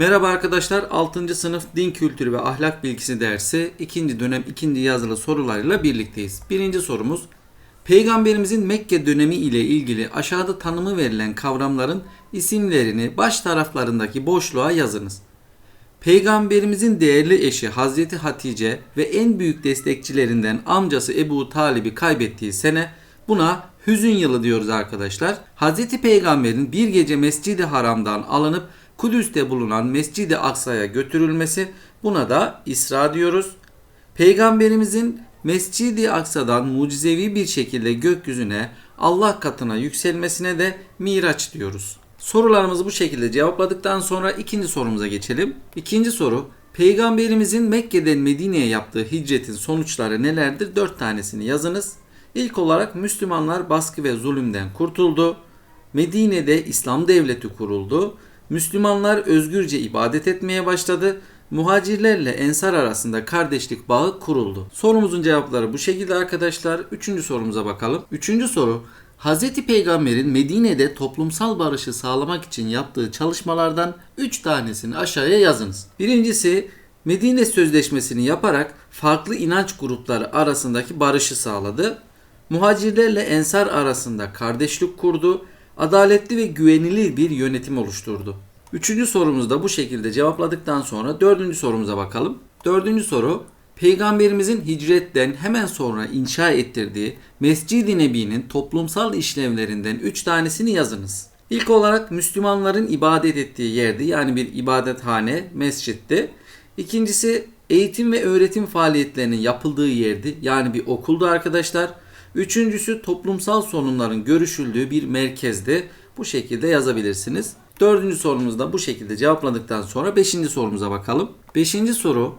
Merhaba arkadaşlar 6. sınıf din kültürü ve ahlak bilgisi dersi 2. dönem 2. yazılı sorularıyla birlikteyiz. Birinci sorumuz Peygamberimizin Mekke dönemi ile ilgili aşağıda tanımı verilen kavramların isimlerini baş taraflarındaki boşluğa yazınız. Peygamberimizin değerli eşi Hazreti Hatice ve en büyük destekçilerinden amcası Ebu Talib'i kaybettiği sene buna hüzün yılı diyoruz arkadaşlar. Hazreti Peygamber'in bir gece Mescid-i Haram'dan alınıp Kudüs'te bulunan Mescid-i Aksa'ya götürülmesi buna da İsra diyoruz. Peygamberimizin Mescid-i Aksa'dan mucizevi bir şekilde gökyüzüne Allah katına yükselmesine de Miraç diyoruz. Sorularımızı bu şekilde cevapladıktan sonra ikinci sorumuza geçelim. İkinci soru Peygamberimizin Mekke'den Medine'ye yaptığı hicretin sonuçları nelerdir? Dört tanesini yazınız. İlk olarak Müslümanlar baskı ve zulümden kurtuldu. Medine'de İslam devleti kuruldu. Müslümanlar özgürce ibadet etmeye başladı. Muhacirlerle ensar arasında kardeşlik bağı kuruldu. Sorumuzun cevapları bu şekilde arkadaşlar. Üçüncü sorumuza bakalım. Üçüncü soru Hz. Peygamber'in Medine'de toplumsal barışı sağlamak için yaptığı çalışmalardan 3 tanesini aşağıya yazınız. Birincisi Medine Sözleşmesi'ni yaparak farklı inanç grupları arasındaki barışı sağladı. Muhacirlerle ensar arasında kardeşlik kurdu. Adaletli ve güvenilir bir yönetim oluşturdu. Üçüncü sorumuzu da bu şekilde cevapladıktan sonra dördüncü sorumuza bakalım. Dördüncü soru Peygamberimizin hicretten hemen sonra inşa ettirdiği Mescid-i Nebi'nin toplumsal işlevlerinden 3 tanesini yazınız. İlk olarak Müslümanların ibadet ettiği yerdi yani bir ibadethane, mescitti. İkincisi eğitim ve öğretim faaliyetlerinin yapıldığı yerdi yani bir okuldu arkadaşlar. Üçüncüsü toplumsal sorunların görüşüldüğü bir merkezdi. Bu şekilde yazabilirsiniz. Dördüncü sorumuzu da bu şekilde cevapladıktan sonra beşinci sorumuza bakalım. Beşinci soru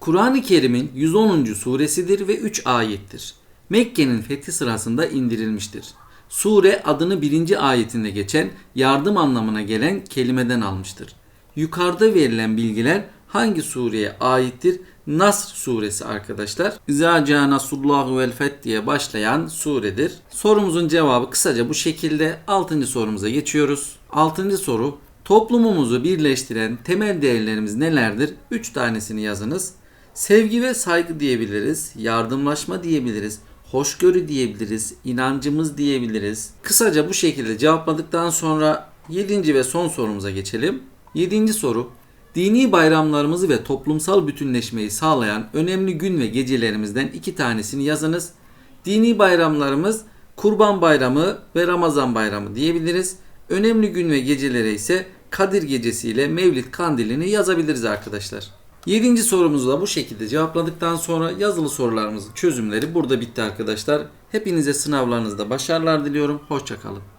Kur'an-ı Kerim'in 110. suresidir ve 3 ayettir. Mekke'nin fethi sırasında indirilmiştir. Sure adını birinci ayetinde geçen yardım anlamına gelen kelimeden almıştır. Yukarıda verilen bilgiler hangi sureye aittir? Nasr suresi arkadaşlar. İzâ câ nasrullahu vel feth diye başlayan suredir. Sorumuzun cevabı kısaca bu şekilde. 6. sorumuza geçiyoruz. 6. soru Toplumumuzu birleştiren temel değerlerimiz nelerdir? 3 tanesini yazınız. Sevgi ve saygı diyebiliriz, yardımlaşma diyebiliriz, hoşgörü diyebiliriz, inancımız diyebiliriz. Kısaca bu şekilde cevapladıktan sonra 7. ve son sorumuza geçelim. 7. soru Dini bayramlarımızı ve toplumsal bütünleşmeyi sağlayan önemli gün ve gecelerimizden iki tanesini yazınız. Dini bayramlarımız Kurban Bayramı ve Ramazan Bayramı diyebiliriz. Önemli gün ve gecelere ise Kadir Gecesi ile Mevlid Kandilini yazabiliriz arkadaşlar. Yedinci sorumuzu da bu şekilde cevapladıktan sonra yazılı sorularımızın çözümleri burada bitti arkadaşlar. Hepinize sınavlarınızda başarılar diliyorum. Hoşçakalın.